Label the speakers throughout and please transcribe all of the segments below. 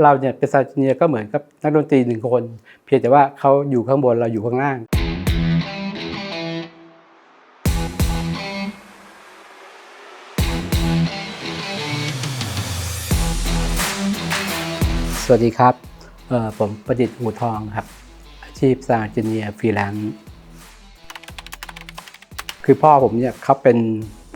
Speaker 1: เราเนี่ยเป็นซาวจิเนียก็เหมือนกับนักดนตรีหนึ่งคน เพียงแต่ว่าเขาอยู่ข้างบนเราอยู่ข้างล่าง สวัสดีครับผมประดิษฐ์หูทองครับ อาชีพซาวจิเนียฟรีแลนซ์คือพ่อผมเนี่ยเขาเป็น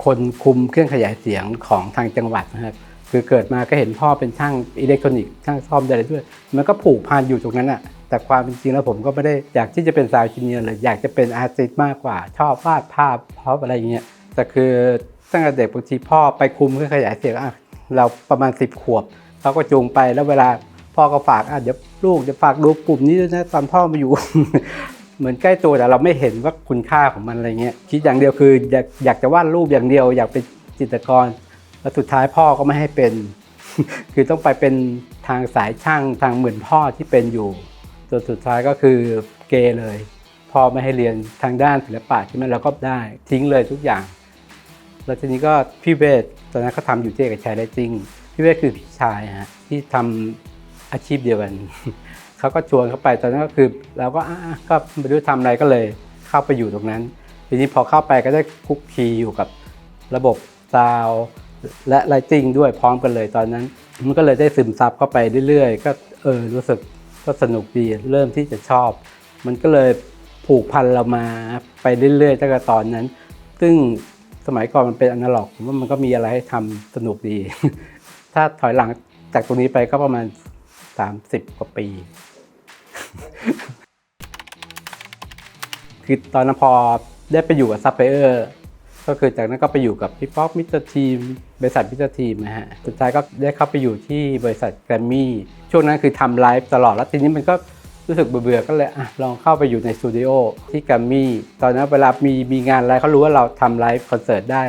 Speaker 1: คนคุมเครื่องขยายเสียงของทางจังหวัดนะครับ คือเกิดมาก็เห็นพ่อเป็นช่างอิเล็กทรอนิกส์ช่างซ่อมอะไรด้วย มันก็ผูกพันอยู่ตรงนั้นอะแต่ความเป็นจริงแล้วผมก็ไม่ได้อยากที่จะเป็นซาวด์จิเนียร์เลยอยากจะเป็นอาร์ติสต์มากกว่า ชอบวาดภาพชอบอะไรอย่างเงี้ยแต่คือตั้งแต่เด็กบางทีพ่อไปคุมเครื่องขยายเสียงอะเราประมาณ 10 ขวบเขาก็จูงไปแล้วเวลาพ่อก็ฝากอะเดี๋ยวลูกจะฝากดูกลุ่มนี้ด้วยนะตอนพ่อมาอยู่ เหมือนใกล้ตัวแต่เราไม่เห็นว่าคุณค่าของมันอะไรเงี้ยคิดอย่างเดียวคืออยากอยากจะวาดรูปอย่างเดียว อยากเป็นจิตรกร แล้วสุดท้ายพ่อก็ไม่ให้เป็น คือต้องไปเป็นทางสายช่างทางเหมือนพ่อที่เป็นอยู่จนสุดท้ายก็คือเกย์เลย พ่อไม่ให้เรียนทางด้านศิลปะใช่ไหมเราก็ได้ทิ้งเลยทุกอย่าง แล้วทีนี้ก็พี่เวทตอนนั้นเขาทำอยู่ที่เอกชัยไลติ้งพี่เวทคือพี่ชายฮะที่ทำอาชีพเดียวกันเขาก็ชวนเข้าไปตอนนั้นก็คือเราก็อะก็ไม่รู้ทำอะไรก็เลยเข้าไปอยู่ตรงนั้น ทีนี้พอเข้าไปก็ได้คุกคีอยู่กับระบบซาว และไลติงด้วยพร้อมกันเลยตอนนั้น มันก็เลยได้ซึมซับเข้าไปเรื่อยๆ ก็เออรู้สึกก็สนุกดีเริ่มที่จะชอบ มันก็เลยผูกพันเรามาไปเรื่อยๆตั้งแต่ตอนนั้น ซึ่งสมัยก่อนมันเป็นอนาล็อกผมว่ามันก็มีอะไรให้ทำสนุกดี ถ้าถอยหลังจากตรงนี้ไปก็ประมาณ 30 กว่าปี คือตอนนั้นพอได้ไปอยู่กับซัพพลายเออร์ ก็คือจากนั้นก็ไปอยู่กับพี่ป๊อกมิสเตอร์ทีมบริษัทมิสเตอร์ทีมนะฮะสุดท้ายก็ได้เข้าไปอยู่ที่บริษัทแกรมมี่ช่วงนั้นคือทำไลฟ์ตลอดแล้วทีนี้มันก็รู้สึกเบื่อๆก็เลยอะลองเข้าไปอยู่ในสตูดิโอที่แกรมมี่ตอนนั้นเวลามีมีงานอะไรเขารู้ว่าเราทำไลฟ์คอนเสิร์ตได้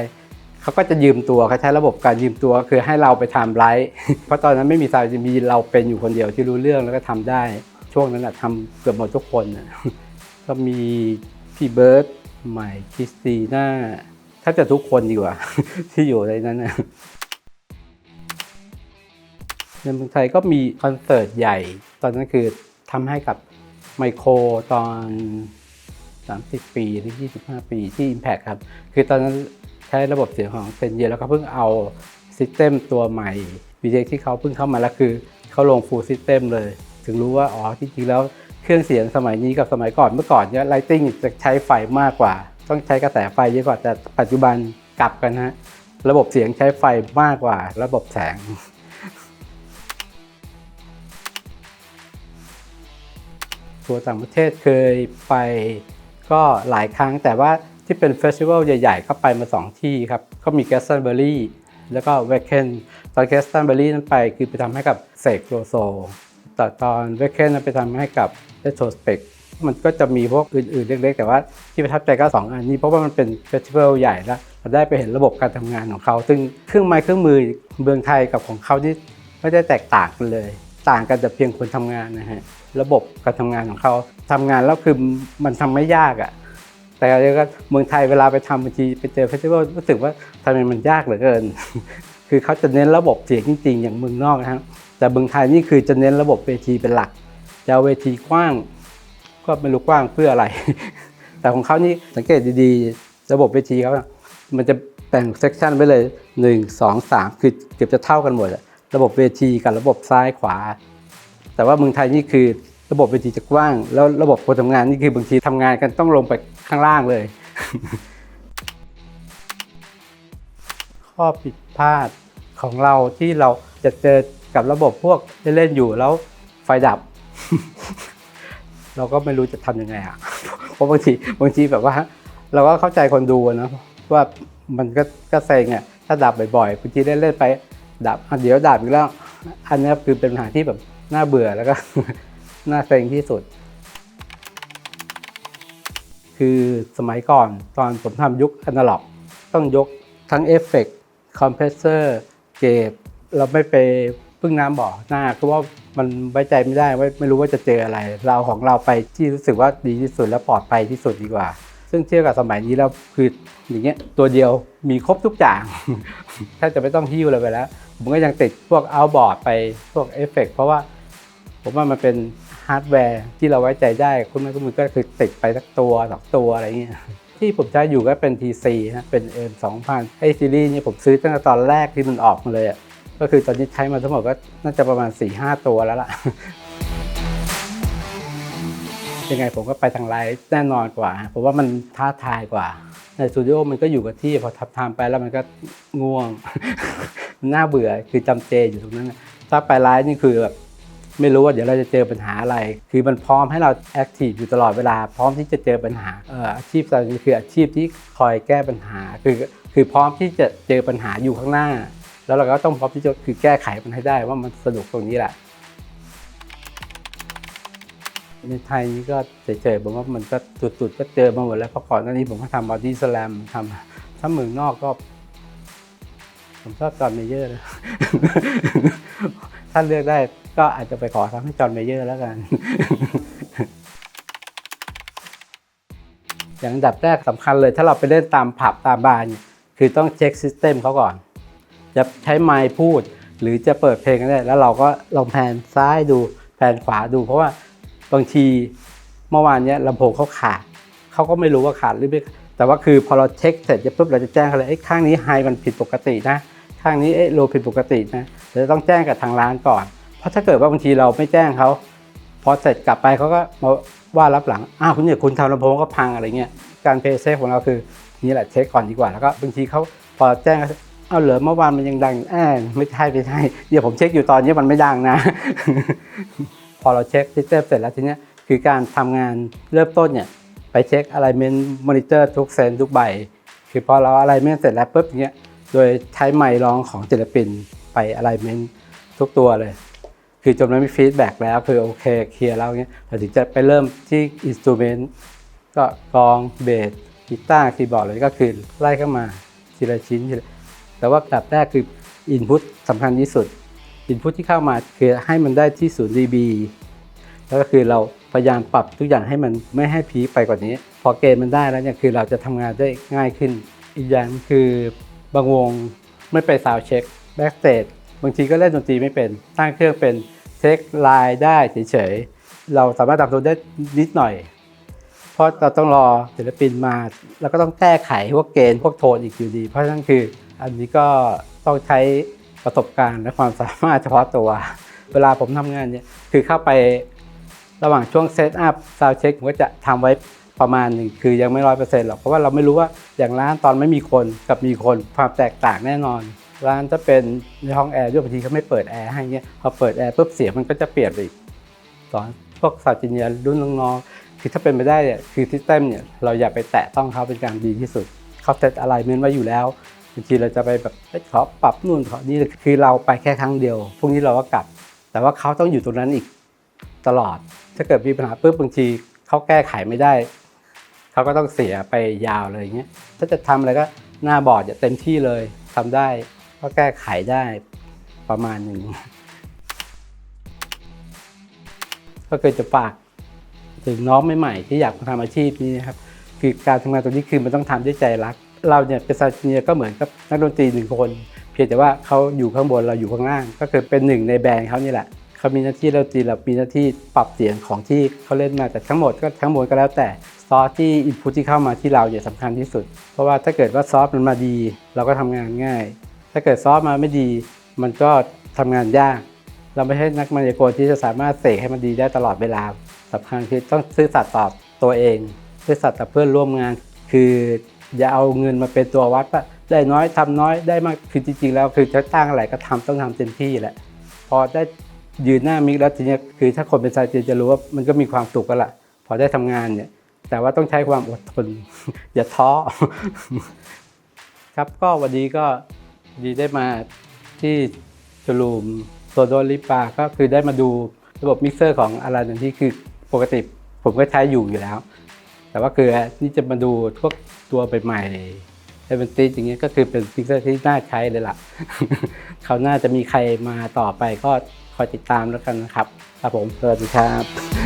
Speaker 1: เขาก็จะยืมตัวเขาใช้ระบบการยืมตัวคือให้เราไปทำไลฟ์เพราะตอนนั้นไม่มีซาวด์จะมีเราเป็นอยู่คนเดียวที่รู้เรื่องแล้วก็ทำได้ ช่วงนั้นนะทำเกือบหมดทุกคนก็มีพี่เบิร์ดใหม่คริสตีน่า แทบจะทุกคนดีกว่า ที่อยู่ในนั้นนะในเมืองไทยก็มีคอนเสิร์ตใหญ่ ตอนนั้นคือทำให้กับไมโครตอน 30 ปีหรือ 25 ปีที่ Impact ครับ คือตอนนั้นใช้ระบบเสียงของเซนเยแล้วก็เพิ่งเอาซิสเต็มตัวใหม่ VJ ที่เขาเพิ่งเข้ามาแล้วคือเขาลงฟูลซิสเต็มเลย ถึงรู้ว่า อ๋อจริงๆแล้วเครื่องเสียงสมัยนี้กับสมัยก่อนเมื่อก่อนเนี่ยไลติ้งจะใช้ไฟมากกว่า ต้องใช้กระแสไฟเยอะกว่าแต่ปัจจุบันกลับกันฮะระบบเสียงใช้ไฟมากกว่า ระบบแสง ทัวร์ต่างประเทศเคยไปก็หลายครั้งแต่ว่าที่เป็นเฟสติวัลใหญ่ๆก็ไปมา 2 ที่ครับ ก็มี g a s t o n b u r y แล้วก็ w e k e n ตอน g a s t o n b u r y นั้นไปคือไปทำให้กับเสกโลโซแต่ตอน w e k e n นั้นไปทำให้กับ Retrospect มันก็จะมีพวกอื่นๆเล็กๆ แต่ว่าที่ประทับใจก็2อันนี้เพราะว่ามันเป็นเฟสติวัลใหญ่แล้วเราได้ไปเห็นระบบการทำงานของเขา ซึ่งเครื่องไม้เครื่องมือเมืองไทยกับของเขานี่ไม่ได้แตกต่างกันเลย ต่างกันแต่เพียงคนทำงานนะฮะระบบการทำงานของเขาทำงานแล้วคือมันทำไม่ยากอะ่ะแต่เรียวกว่าเมืองไทยเวลาไปทำบางทีไปเจอเฟสติวัลรู้สึกว่าทำไมมันยากเหลือเกิน คือเขาจะเน้นระบบเสียงจริง ๆ อย่างเมืองนอกนะครับแต่เมืองไทยนี่คือจะเน้นระบบเวทีเป็นหลักจะเวทีกว้าง ก็ไม่รู้กว้างเพื่ออะไร แต่ของเขานี่สังเกตดีๆ ระบบเวทีเขามันจะแบ่งเซกชันไว้เลย 1 2 3 คือเกือบจะเท่ากันหมดอะระบบเวทีกับระบบซ้ายขวา แต่ว่าเมืองไทยนี่คือระบบเวทีจะกว้าง แล้วระบบคนทำงานนี่คือบางทีทำงานกันต้องลงไปข้างล่างเลย ข้อผิดพลาดของเราที่เราจะเจอกับระบบพวกเล่นอยู่แล้วไฟดับ เราก็ไม่รู้จะทำยังไงอะเพราะบางทีบางทีแบบว่า เราก็เข้าใจคนดูนะว่ามันก็ก็เซ็งอะถ้าดับบ่อยๆบางทีเล่นๆไปดับเดี๋ยวดับอีกแล้ว อันนี้คือเป็นปัญหาที่แบบน่าเบื่อแล้วก็น่าเซ็งที่สุด คือสมัยก่อนตอนผมทำยุคอนาล็อก ต้องยกทั้งเอฟเฟกต์คอมเพรสเซอร์เกตเราไม่ไป พึ่งน้ำบ่อหน้าคือว่ามันไว้ใจไม่ได้ไม่รู้ว่าจะเจออะไร เราของเราไปที่รู้สึกว่าดีที่สุดและปลอดภัยที่สุดดีกว่า ซึ่งเทียบกับสมัยนี้แล้วคืออย่างเงี้ยตัวเดียวมีครบทุกอย่างแทบจะไม่ต้องหิ้วอะไรไปแล้วผมก็ยังติดพวกเอาบอร์ดไปพวกเอฟเฟกเพราะว่าผมว่ามันเป็นฮาร์ดแวร์ที่เราไว้ใจได้ คุณไม่คุณมือก็คือติดไปสักตัวสองตัวอะไรเงี้ยที่ผมใช้อยู่ก็เป็น TC ฮะเป็น M 2000ไอซีรีส์นี่ผมซื้อตั้งแต่ตอนแรกที่มันออกมาเลยอะ ก็คือตอนนี้ใช้มาทั้งหมดก็น่าจะประมาณ4-5ตัวแล้วล่ะ ยังไงผมก็ไปทางไลฟ์แน่นอนกว่าผมว่ามันท้าทายกว่า ในสตูดิโอมันก็อยู่กับที่พอทับทำไปแล้วมันก็ง่วง น่าเบื่อคือจำเจอยู่ตรงนั้น ถ้าไปไลฟ์นี่คือแบบไม่รู้ว่าเดี๋ยวเราจะเจอปัญหาอะไร คือมันพร้อมให้เราแอคทีฟอยู่ตลอดเวลา พร้อมที่จะเจอปัญหาอาชีพตอนนี้คืออาชีพที่คอยแก้ปัญหา คือคือพร้อมที่จะเจอปัญหาอยู่ข้างหน้า แล้วเราก็ต้องพร้อมที่จะคือแก้ไขมันให้ได้ว่ามันสนุกตรงนี้แหละในไทยนี่ก็เฉยๆผมว่ามันก็จุดๆก็เจอมาหมดแล้วเพราะก่อนหน้านี้ผมก็ทำบอดี้สแลมทำถ้าเมืองนอกก็ ผมชอบจอห์นเมเยอร์นะถ้าเลือกได้ก็อาจจะไปขอทำให้จอห์นเมเยอร์แล้วกัน อย่างอันดับแรกสำคัญเลย ถ้าเราไปเล่นตามผับตามบาร์เนี่ยคือต้องเช็คซิสเต็มเขาก่อน จะใช้ไมค์พูด หรือจะเปิดเพลงก็ได้ แล้วเราก็ลองแผนซ้ายดูแผนขวาดู เพราะว่าบางทีเมื่อวานเนี้ยลำโพงเขาขาดเขาก็ไม่รู้ว่าขาดหรือไม่แต่ว่าคือพอเราเช็คเสร็จจะปุ๊บเราจะแจ้งเขาเลยไอ้ข้างนี้ไฮมันผิดปกตินะข้างนี้เอ้โลผิดปกตินะเราจะต้องแจ้งกับทางร้านก่อน เพราะถ้าเกิดว่าบางทีเราไม่แจ้งเขาพอเสร็จกลับไปเขาก็มาว่ารับหลังอ้าวคุณเนี่ยคุณทำลำโพงก็พังอะไรเงี้ยการเพย์เซฟของเราคือนี่แหละเช็คก่อนดีกว่าแล้วก็บางทีเขาพอแจ้ง เอาเหรอเมื่อวานมันยังดังแอบไม่ใช่ไม่ใช่เดี๋ยวผมเช็คอยู่ตอนนี้มันไม่ดังนะ พอเราเช็คซิสเต็มเสร็จแล้วทีเนี้ยคือการทำงานเริ่มต้นเนี่ยไปเช็คอะไรเมนมอนิเตอร์ทุกเซนทุกใบ คือพอเราอะไรเมนเสร็จแล้วปุ๊บอย่างเงี้ยโดยใช้ไมค์ร้องของศิลปินไปอะไรเมนทุกตัวเลย คือจนมันมีฟีดแบ็กแล้วคือโอเคเคลียร์แล้วเงี้ยเราถึงจะไปเริ่มที่อินสตูเมนต์ก็กองเบสกีตาร์คีย์บอร์ดเลยก็คือไล่เข้ามาทีละชิ้นทีละ แต่ว่าแบบแรกคืออินพุตสำคัญที่สุดอินพุตที่เข้ามาคือให้มันได้ที่ศูนย์ dB แล้วก็คือเราพยายามปรับทุกอย่างให้มันไม่ให้พีไปกว่านี้ พอเกณฑ์มันได้แล้วเนี่ยคือเราจะทำงานได้ง่ายขึ้น อีกอย่างคือบางวงไม่ไปซาวเช็คแบ็กสเตจบางทีก็เล่นดนตรีไม่เป็นตั้งเครื่องเป็นเช็คไลน์ได้เฉยๆเราสามารถทำตัวได้นิดหน่อย เพราะเราต้องรอศิลปินมา แล้วก็ต้องแก้ไขพวกเกณฑ์พวกโทนอีกอยู่ดี เพราะฉะนั้นคือ อันนี้ก็ต้องใช้ประสบการณ์และความสามารถเฉพาะตัว เวลาผมทำงานเนี่ยคือเข้าไประหว่างช่วงเซตอัพซาวเช็คผมก็จะทำไว้ประมาณหนึ่งคือยังไม่ร้อยเปอร์เซ็นต์หรอกเพราะว่าเราไม่รู้ว่าอย่างร้านตอนไม่มีคนกับมีคนความแตกต่างแน่นอน ร้านจะเป็นในห้องแอร์ด้วยบางทีเขาไม่เปิดแอร์ให้เงี้ยพอเปิดแอร์ปุ๊บเสียงมันก็จะเปลี่ยนไปอีกสอนพวกสาวจิเนียรุ่นน้องๆคือถ้าเป็นไปได้เนี่ยคือซิสเต็มเนี่ยเราอย่าไปแตะต้องเขาเป็นการดีที่สุดเขาเซตอะไรเมนไว้อยู่แล้วางทีเราจะไปแบบขอปรับนู่นขอนี่คือเราไปแค่ครั้งเดียวพรุ่งนี้เราก็กลับ แต่ว่าเขาต้องอยู่ตรงนั้นอีกตลอด ถ้าเกิดมีปัญหาปุ๊บบางทีเขาแก้ไขไม่ได้เขาก็ต้องเสียไปยาวเลยอย่างเงี้ยถ้าจะทำอะไรก็หน้าบอร์ดอย่าเต็มที่เลยทำได้ก็แก้ไขได้ประมาณหนึ่งก็คือจะฝากถึงน้องใหม่ๆที่อยากมาทำอาชีพนี้นะครับคือการทำงานตรงนี้คือมันต้องทำด้วยใจรัก เราเนี่ยเป็นซาเนียก็เหมือนกับนักดนตรีหนึ่งคน เพียงแต่ว่าเขาอยู่ข้างบนเราอยู่ข้างล่าง ก็คือเป็นหนึ่งในแบรนด์เขานี่แหละเขามีหน้าที่เราตีเรามีหน้าที่ปรับเสียงของที่เขาเล่นมาแต่ทั้งหมดก็ทั้งหมดก็แล้วแต่ซอสที่อินพุตที่เข้ามาที่เราเนี่ยสำคัญที่สุด เพราะว่าถ้าเกิดว่าซอสมันมาดี เราก็ทำงานง่าย ถ้าเกิดซอสมาไม่ดี มันก็ทำงานยาก เราไม่ใช่นักมายากลที่จะสามารถเสกให้มันดีได้ตลอดเวลาสำคัญคือต้องซื่อสัตย์ต่อตัวเองซื่อสัตย์ต่อเพื่อนร่วมงาน คือ อย่าเอาเงินมาเป็นตัววัดว่าได้น้อยทำน้อยได้มากคือจริงๆแล้วคือจะตั้งอะไรก็ทำต้องทำเต็มที่แหละ พอได้ยืนหน้ามิกแล้วทีนี้คือถ้าคนเป็นสายเจนจะรู้ว่ามันก็มีความสุขกันละพอได้ทำงานเนี่ย แต่ว่าต้องใช้ความอดทน อย่าท้อครับก็วันนี้ก็ดีได้มาที่ชลูมโซโดลิปาก็คือได้มาดูระบบมิกเซอร์ของอะไรนั่นที่คือปกติผมก็ใช้อยู่อยู่แล้ว แต่ว่าคือนี่จะมาดูพวก ตัวใหม่ๆไอ้เป็นตีอย่างเงี้ยก็คือเป็นมิกเซอร์ที่น่าใช้เลยล่ะ เขาวหน่าจะมีใครมาต่อไปก็คอยติดตามแล้วกันนะครับครับผมสวัสดีครับ